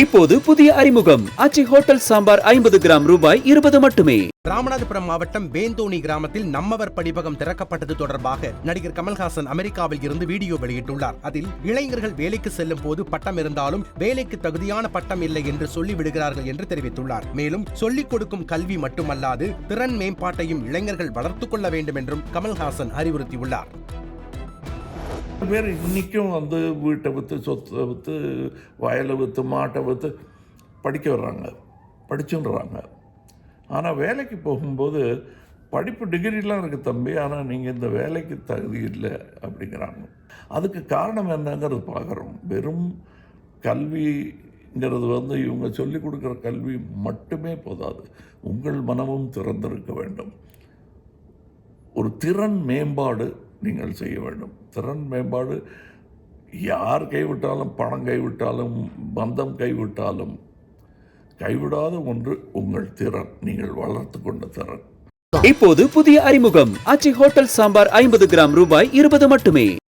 இப்போது புதிய அறிமுகம். அச்சி ஹோட்டல் சாம்பார் ஐம்பது கிராம் ரூபாய் இருபது மட்டுமே. ராமநாதபுரம் மாவட்டம் வேந்தோணி கிராமத்தில் நம்மவர் படிபகம் திறக்கப்பட்டது தொடர்பாக நடிகர் கமல்ஹாசன் அமெரிக்காவில் இருந்து வீடியோ வெளியிட்டுள்ளார். அதில் இளைஞர்கள் வேலைக்கு செல்லும் போது பட்டம் இருந்தாலும் வேலைக்கு தகுதியான பட்டம் இல்லை என்று சொல்லி விடுகிறார்கள் என்று தெரிவித்துள்ளார். மேலும் சொல்லிக் கொடுக்கும் கல்வி மட்டுமல்லாது திறன் மேம்பாட்டையும் இளைஞர்கள் வளர்த்துக் கொள்ள வேண்டும் என்றும் கமல்ஹாசன் அறிவுறுத்தியுள்ளார். பேர் இன்றைக்கும் வந்து வீட்டை விற்று சொத்தை விற்று வயலை விற்று மாட்டை விற்று படிக்க வர்றாங்க. படிச்சுன்றாங்க. ஆனால் வேலைக்கு போகும்போது படிப்பு டிகிரிலாம் இருக்குது தம்பி ஆனால் நீங்கள் இந்த வேலைக்கு தகுதி இல்லை அப்படிங்கிறாங்க. அதுக்கு காரணம் என்னங்கிறது பார்க்குறோம். வெறும் கல்விங்கிறது வந்து இவங்க சொல்லிக் கொடுக்குற கல்வி மட்டுமே போதாது. உங்கள் மனமும் திறந்திருக்க வேண்டும். ஒரு திறன் மேம்பாடு நீங்கள் செய்ய வேண்டும். திறன் மேம்பாடு யார் கைவிட்டாலும் பணம் கைவிட்டாலும் பந்தம் கைவிட்டாலும் கைவிடாத ஒன்று உங்கள் திறன். நீங்கள் வளர்த்து கொண்ட திறன். இப்போது புதிய அறிமுகம். அச்சி ஹோட்டல் சாம்பார் ஐம்பது கிராம் ரூபாய் இருபது மட்டுமே.